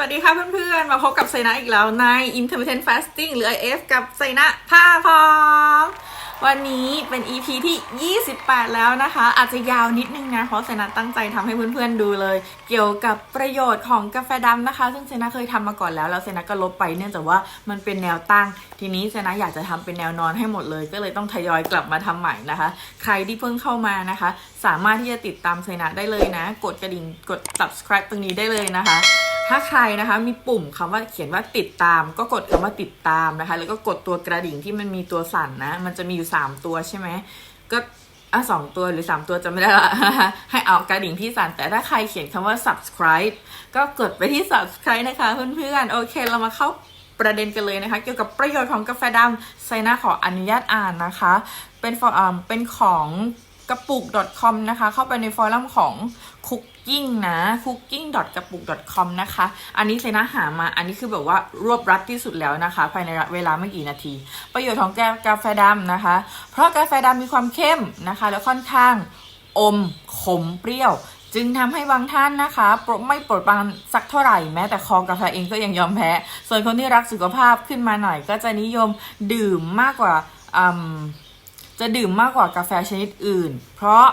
สวัสดีค่ะเพื่อนๆ มาพบกับไซนะอีกแล้วใน Intermittent Fasting หรือ IF กับไซนะผ้าพร้อม วันนี้เป็น EP ที่ 28 แล้วนะคะ อาจจะยาวนิดนึงนะ เพราะไซนะตั้งใจทำให้เพื่อนๆดูเลย เกี่ยวกับประโยชน์ของกาแฟดำนะคะ ซึ่งไซนะเคยทำมาก่อนแล้ว แล้วไซนะก็ลบไปเนื่องจากว่ามันเป็นแนวตั้ง ทีนี้ไซนะอยากจะทำเป็นแนวนอนให้หมดเลย ก็เลยต้องทยอยกลับมาทำใหม่นะคะ ใครที่เพิ่งเข้ามานะคะ สามารถที่จะติดตามไซนะได้เลยนะ กดกระดิ่งกด subscribe ตรงนี้ได้เลยนะคะ ถ้าใครนะคะมีปุ่มคำว่าเขียนว่าติดตาม ก็กดคำว่าติดตามนะคะ แล้วก็กดตัวกระดิ่งที่มันมีตัวสั่นนะ มันจะมีอยู่ 3 ตัวใช่ไหมก็อะสองตัวหรือ 3 ตัวจะไม่ได้ละให้เอากระดิ่งที่สั่นแต่ถ้าใครเขียนคำว่า subscribe ก็กดไปที่ subscribe นะคะเพื่อนๆโอเคเรามาเข้าประเด็นกันเลยนะคะ เกี่ยวกับประโยชน์ของกาแฟดำไซน่าขออนุญาตอ่านนะคะ เป็นฟอร์มเป็นของ กระปุก .com นะคะ เข้าไปในฟอรัมของ cooking นะ cooking กระปุก com นะคะ อันนี้เซนะหามา อันนี้คือแบบว่ารวบรัดที่สุดแล้วนะคะ ภายในเวลาไม่กี่นาที ประโยชน์ของแกาแฟดำนะคะ เพราะกาแฟดำมีความเข้มนะคะ แล้วค่อนข้างอมขมเปรี้ยว จึงทำให้บางท่านนะคะปไม่ปรดปานสักเท่าไหร่แม้แต่คอกาแฟเองก็ยังยอมแพ้ ส่วนคนที่รักสุขภาพขึ้นมาหน่อยก็จะนิยมดื่มมากกว่าอืม จะดื่มมากกว่ากาแฟชนิดอื่น เพราะ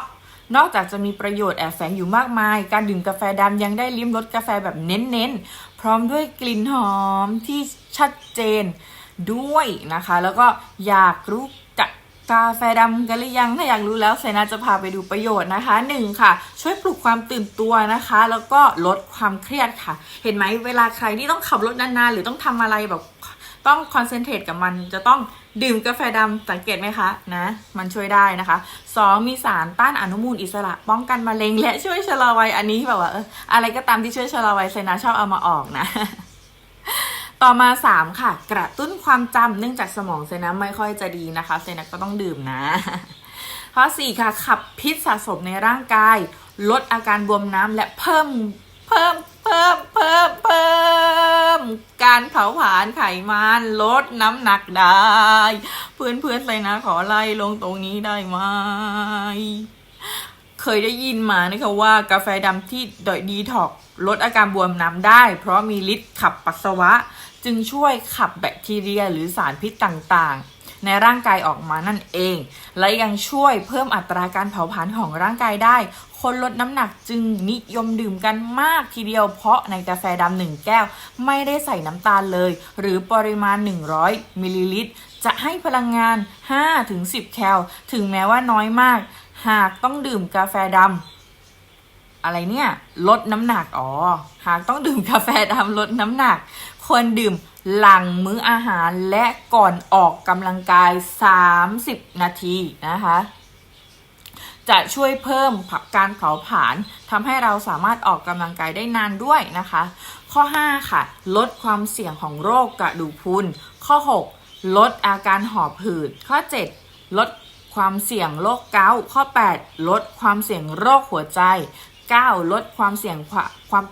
นอกจากจะมีประโยชน์แอบแฝงอยู่มากมาย การดื่มกาแฟดำยังได้ลิ้มรสกาแฟแบบเน้นๆ พร้อมด้วยกลิ่นหอมที่ชัดเจนด้วยนะคะ แล้วก็อยากรู้จักกาแฟดำกันหรือยัง ถ้าอยากรู้แล้วไซนาจะพาไปดูประโยชน์นะคะหนึ่งค่ะ ช่วยปลุกความตื่นตัวนะคะ แล้วก็ลดความเครียดค่ะ เห็นไหมเวลาใครที่ต้องขับรถนานๆ หรือต้องทำอะไรแบบต้องคอนเซนเทรตกับมันจะต้อง ดื่มกาแฟดำสังเกตไหมคะนะ มันช่วยได้นะคะ 2. มีสารต้านอนุมูลอิสระ ป้องกันมะเร็ง และช่วยชะลอวัยอันนี้แบบว่าเอออะไรก็ตามที่ช่วยชะลอวัยไซนาชอบเอามาออกนะต่อมา 3 ค่ะ กระตุ้นความจำเนื่องจากสมองเซนาไม่ค่อยจะดีนะคะเซนาก็ต้องดื่มนะข้อ4ค่ะ ขับพิษสะสมในร่างกาย ลดอาการบวมน้ำและเพิ่มเพิ่ม เพิ่มเพิ่มเพิ่มการเผาผลาญไขมันลดน้ำหนักได้ เพื่อนเพื่อนเลยนะขอไล่ลงตรงนี้ได้ไหมเคยได้ยินมานะคะว่ากาแฟดำที่ดอยดีท็อกลดอาการบวมน้ำได้ เพราะมีฤทธิ์ขับปัสสาวะ จึงช่วยขับแบคทีเรียหรือสารพิษต่างๆ ในร่างกายออกมานั่นเอง และยังช่วยเพิ่มอัตราการเผาผลาญของร่างกายได้ คนลดน้ำหนักจึงนิยมดื่มกันมากทีเดียวเพราะในกาแฟดำหนึ่งแก้ว ไม่ได้ใส่น้ำตาลเลย หรือปริมาณ 100มิลลิลิตรจะให้พลังงาน 5-10 แคล ถึงแม้ว่าน้อยมาก หากต้องดื่มกาแฟดำ อะไรเนี่ย ลดน้ำหนัก อ๋อ หากต้องดื่มกาแฟดำลดน้ำหนัก ควรดื่มหลังมื้ออาหารและก่อนออกกำลังกาย 30 นาทีนะคะ จะช่วยเพิ่มผัการเผาผลาญทำให้เราสามารถออกกำลังกายได้นานด้วยนะคะ ข้อ 5 ค่ะ ลดความเสี่ยงของโรคกระดูกพรุน ข้อ 6 ลดอาการหอบหืด ข้อ 7 ลดความเสี่ยงโรคเกาต์ข้อ 8 ลดความเสี่ยงโรคหัวใจ 9 ลดความเสี่ยงความ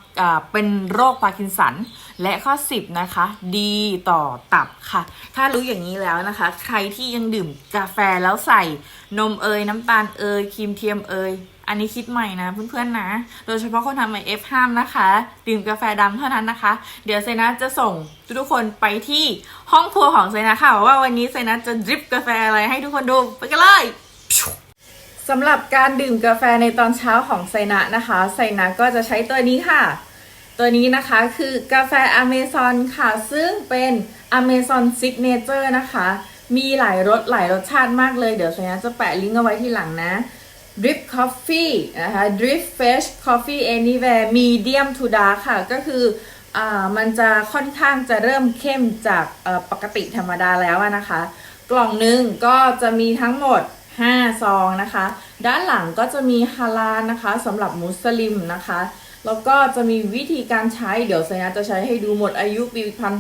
เป็นโรคพาร์กินสัน และข้อ 10 นะคะ ดีต่อตับค่ะ ถ้ารู้อย่างนี้แล้วนะคะ ใครที่ยังดื่มกาแฟแล้วใส่นมเอยน้ำตาลเอยครีมเทียมเอยอันนี้คิดใหม่นะเพื่อนๆนะ โดยเฉพาะคนทำไอเอฟห้ามนะคะ ดื่มกาแฟดำเท่านั้นนะคะ เดี๋ยวเซนะจะส่งทุกคนไปที่ห้องครัวของเซนะค่ะว่าวันนี้เซนะจะดริปกาแฟอะไรให้ทุกคนดูไปกันเลย สำหรับการดื่มกาแฟในตอนเช้าของไซนะนะคะไซนะก็จะใช้ตัวนี้ค่ะ ตัวนี้นะคะคือกาแฟอเมซอนค่ะ ซึ่งเป็นอเมซอนซิกเนเจอร์นะคะ มีหลายรสหลายรสชาติมากเลย เดี๋ยวไซนะจะแปะลิงก์เอาไว้ที่หลังนะ Drip Coffee นะคะ Drip Fresh Coffee Anywhere Medium to Dark ค่ะ ก็คืออ่ามันจะค่อนข้างจะเริ่มเข้มจากปกติธรรมดาแล้วนะคะ กล่องหนึ่งก็จะมีทั้งหมด 5 ซองนะคะ ด้านหลังก็จะมีฮาลาลนะคะสำหรับมุสลิมนะคะ แล้วก็จะมีวิธีการใช้เดี๋ยวไซนะจะใช้ให้ดูหมดอายุปีพัน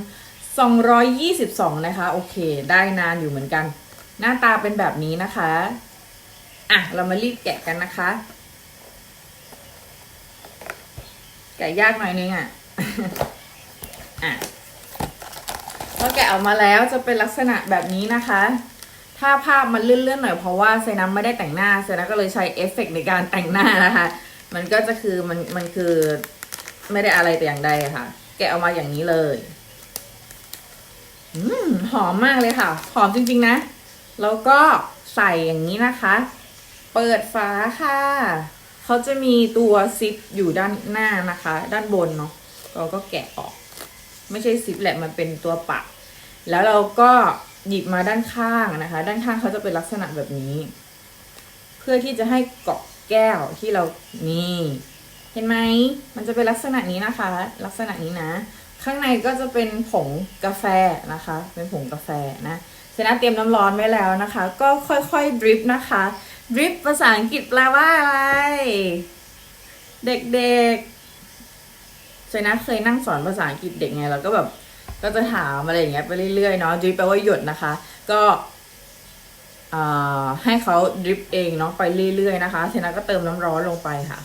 222นะคะ โอเค ได้นานอยู่เหมือนกัน หน้าตาเป็นแบบนี้นะคะ อะ เรามารีบแกะกันนะคะ แกะยากหน่อยนึงอะ อะพอแกะออกมาแล้วจะเป็นลักษณะแบบนี้นะคะ ถ้าภาพมันเลื่อนๆหน่อยเพราะว่าเซนัมไม่ได้แต่งหน้าเซนัมก็เลยใช้เอฟเฟกต์ในการแต่งหน้านะคะ มันก็จะคือมันมันคือไม่ได้อะไรแต่อย่างใดะค่ะ แกะออกมาอย่างนี้เลยอืมหอมมากเลยค่ะ หอมจริงๆนะ แล้วก็ใส่อย่างนี้นะคะ เปิดฝาค่ะ เขาจะมีตัวซิปอยู่ด้านหน้านะคะ ด้านบนเนาะ เราก็แกะออก ไม่ใช่ซิปแหละ มันเป็นตัวปัก แล้วเราก็ หยิบมาด้านข้างนะคะ ด้านข้างเขาจะเป็นลักษณะแบบนี้ เพื่อที่จะให้เกาะแก้วที่เรานี่ เห็นไหมมันจะเป็นลักษณะนี้นะคะ ลักษณะนี้นะ ข้างในก็จะเป็นผงกาแฟนะคะ เป็นผงกาแฟนะเซนะเตรียมน้ำร้อนไว้แล้วนะคะ ก็ค่อยๆดริปนะคะดริปภาษาอังกฤษแปลว่าอะไรเด็กๆเซนะเคยนั่งสอนภาษาอังกฤษเด็กไงเราก็แบบ ก็จะถามอะไรอย่างเงี้ยไปเรื่อยๆเนาะดริปแปลว่าหยดนะคะ ก็ให้เขาดริปเองเนาะไปเรื่อยๆนะคะเซนะก็เติมน้ำร้อนลงไปค่ะ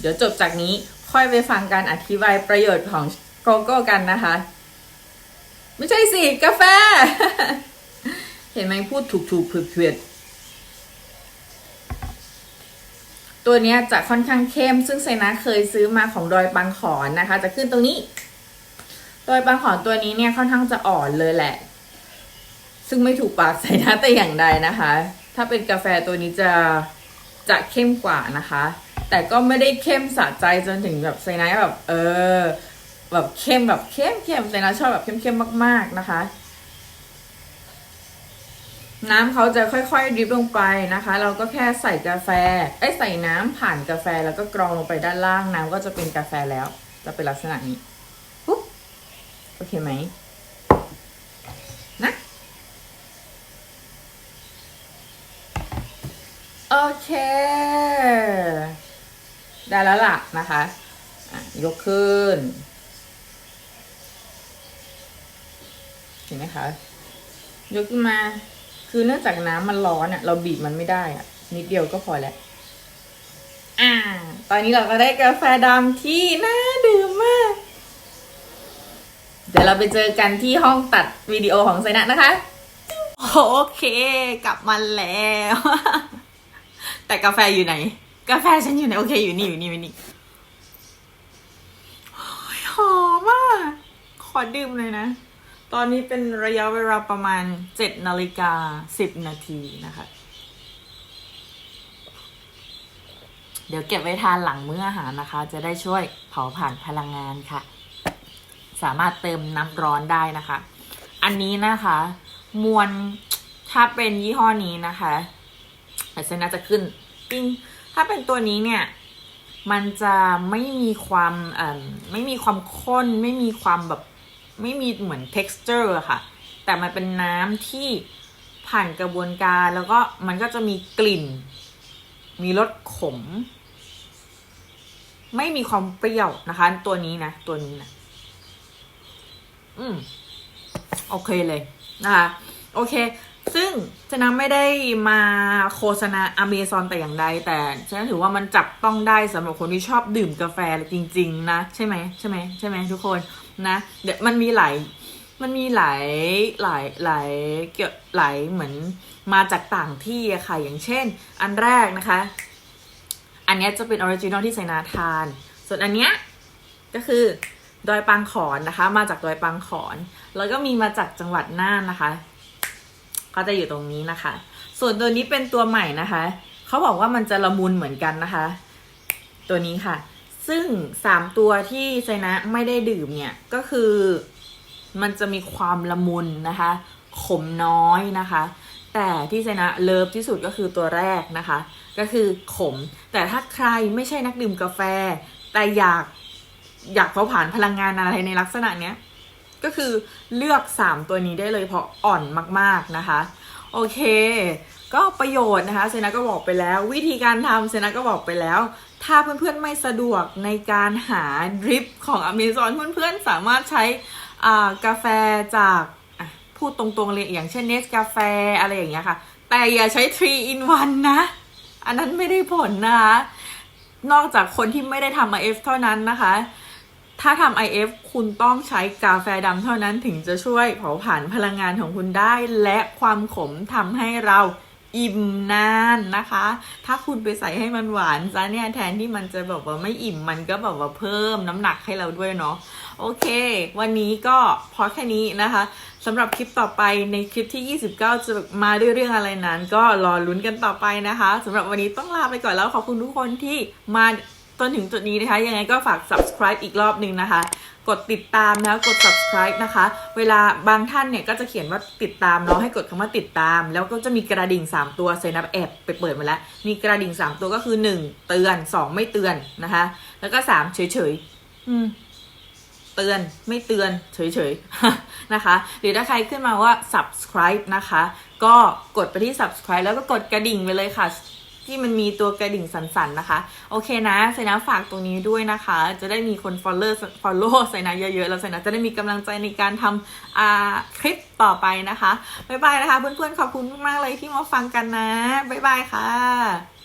เดี๋ยวจบจากนี้ค่อยไปฟังการอธิบายประโยชน์ของโกโก้กันนะคะ ไม่ใช่สิ กาแฟ เห็นไหมพูดถูกถูกๆผิดผิด ตัวนี้จะค่อนข้างเข้ม ซึ่งไซนะเคยซื้อมาของดอยปังขอนนะคะ จะขึ้นตรงนี้ ดอยปังขอนตัวนี้เนี่ยค่อนข้างจะอ่อนเลยแหละ ซึ่งไม่ถูกปากไซนะแต่อย่างใดนะคะ ถ้าเป็นกาแฟตัวนี้จะจะเข้มกว่านะคะ แต่ก็ไม่ได้เข้มสะใจจนถึงแบบไซนัสแบบ เออ แบบเข้มแบบเข้มเข้มไซนัสชอบแบบเข้มเข้มมาก ๆนะคะ น้ำเขาจะค่อยๆดริบลงไปนะคะ เราก็แค่ใส่กาแฟไอ้ใส่น้ำผ่านกาแฟแล้วก็กรองลงไปด้านล่างน้ำก็จะเป็นกาแฟแล้ว จะเป็นลักษณะนี้ปุ๊บโอเคไหมนะโอเคได้แล้วล่ะนะคะะยกขึ้น เห็นไหมคะ ยกขึ้นมา คือเนื่องจากน้ำมันร้อนอะ เราบีบมันไม่ได้อะ นิดเดียวก็พอแล้วอ่า ตอนนี้เราก็ได้กาแฟดำที่น่าดื่มมาก เดี๋ยวเราไปเจอกันที่ห้องตัดวิดีโอของไซนะนะคะ โอเค กลับมาแล้ว แต่กาแฟอยู่ไหน กาแฟฉันอยู่ไหน โอเค อยู่นี่ อยู่นี่อยู่นี่หอมมาก ขอดื่มเลยนะ ตอนนี้เป็นระยะเวลาประมาณเจ็ดนาฬิกาสิบนาทีนะคะ เดี๋ยวเก็บไว้ทานหลังมื้ออาหารนะคะ จะได้ช่วยเผาผ่านพลังงานค่ะ สามารถเติมน้ำร้อนได้นะคะ อันนี้นะคะ มวลถ้าเป็นยี่ห้อนี้นะคะแต่เซนน่าจะขึ้นปิ้งถ้าเป็นตัวนี้เนี่ย มันจะไม่มีความเอ่อไม่มีความข้น ไม่มีความแบบ ไม่มีเหมือน texture อะค่ะ แต่มันเป็นน้ำที่ผ่านกระบวนการแล้วก็มันก็จะมีกลิ่น มีรสขม ไม่มีความเปรี้ยวนะคะ ตัวนี้นะ ตัวนี้นะ อืม โอเคเลยนะคะ โอเค ซึ่งชนะไม่ได้มาโฆษณาอเมซอนแต่อย่างใด แต่ฉันถือว่ามันจับต้องได้สำหรับคนที่ชอบดื่มกาแฟจริง ๆ นะ ใช่ไหมใช่ไหมใช่ไหมทุกคนนะเดี๋ยวมันมีหลายมันมีหลายหลายหลายเกี่ยวหลายเหมือนมาจากต่างที่อะค่ะ อย่างเช่น อันแรกนะคะ อันนี้จะเป็นออริจินอลที่ไซนาทาน ส่วนอันเนี้ยก็คือดอยปางขอนนะคะ มาจากดอยปางขอน แล้วก็มีมาจากจังหวัดน่านนะคะ ก็จะอยู่ตรงนี้นะคะ ส่วนตัวนี้เป็นตัวใหม่นะคะ เขาบอกว่ามันจะละมุนเหมือนกันนะคะ ตัวนี้ค่ะ ซึ่งสามตัวที่ไซนะไม่ได้ดื่มเนี่ยก็คือ มันจะมีความละมุนนะคะ ขมน้อยนะคะ แต่ที่ไซนะเลิฟที่สุดก็คือตัวแรกนะคะ ก็คือขม แต่ถ้าใครไม่ใช่นักดื่มกาแฟ แต่อยากอยากเผาผ่านพลังงานอะไรในลักษณะเนี้ย ก็คือเลือก 3 ตัวนี้ได้เลยเพราะอ่อนมากๆนะคะ โอเค ก็ประโยชน์นะคะเซนาก็บอกไปแล้ว วิธีการทำเซนาก็บอกไปแล้ว ถ้าเพื่อนๆไม่สะดวกในการหาดริปของอเมซอนเพื่อนๆสามารถใช้กาแฟจากพูดตรงๆเลยอย่างเช่นเนสกาแฟอะไรอย่างเงี้ยค่ะ แต่อย่าใช้ 3 in 1 นะ อันนั้นไม่ได้ผลนะคะ นอกจากคนที่ไม่ได้ทำ IF เท่านั้นนะคะ ถ้าทำ IF คุณต้องใช้กาแฟดำเท่านั้นถึงจะช่วยเผาผลาญพลังงานของคุณได้ และความขมทำให้เราอิ่มนานนะคะ ถ้าคุณไปใส่ให้มันหวานซะเนี่ยแทนที่มันจะแบบว่าไม่อิ่มมันก็แบบว่าเพิ่มน้ำหนักให้เราด้วยเนาะ โอเค วันนี้ก็พอแค่นี้นะคะสำหรับคลิปต่อไปในคลิปที่ 29 จะมาด้วยเรื่องอะไรนั้น ก็รอลุ้นกันต่อไปนะคะสำหรับวันนี้ต้องลาไปก่อนแล้วขอบคุณทุกคนที่มา จนถึงจุดนี้นะคะ ยังไงก็ฝาก subscribe อีกรอบหนึ่งนะคะ กดติดตามนะกด subscribe นะคะ เวลาบางท่านเนี่ยก็จะเขียนว่าติดตามเนาะให้กดคำว่าติดตาม แล้วก็จะมีกระดิ่ง 3 ตัวเซนับแอบไปเปิดมาแล้ว มีกระดิ่ง 3 ตัวก็คือ 1 เตือน 2 ไม่เตือนนะคะ แล้วก็ 3 เฉยๆอืมเตือนไม่เตือนเฉยๆนะคะ หรือถ้าใครขึ้นมาว่า subscribe นะคะ ก็กดไปที่ subscribe แล้วก็กดกระดิ่งไปเลยค่ะ ที่มันมีตัวกระดิ่งสันๆนะคะ โอเคนะไซนะฝากตรงนี้ด้วยนะคะ จะได้มีคน follow follow ไซนะเยอะๆ แล้วไซนะจะได้มีกำลังใจในการทำคลิปต่อไปนะคะ บ๊ายบายนะคะ เพื่อนๆ ขอบคุณมากๆเลยที่มาฟังกันนะ บ๊ายบายค่ะ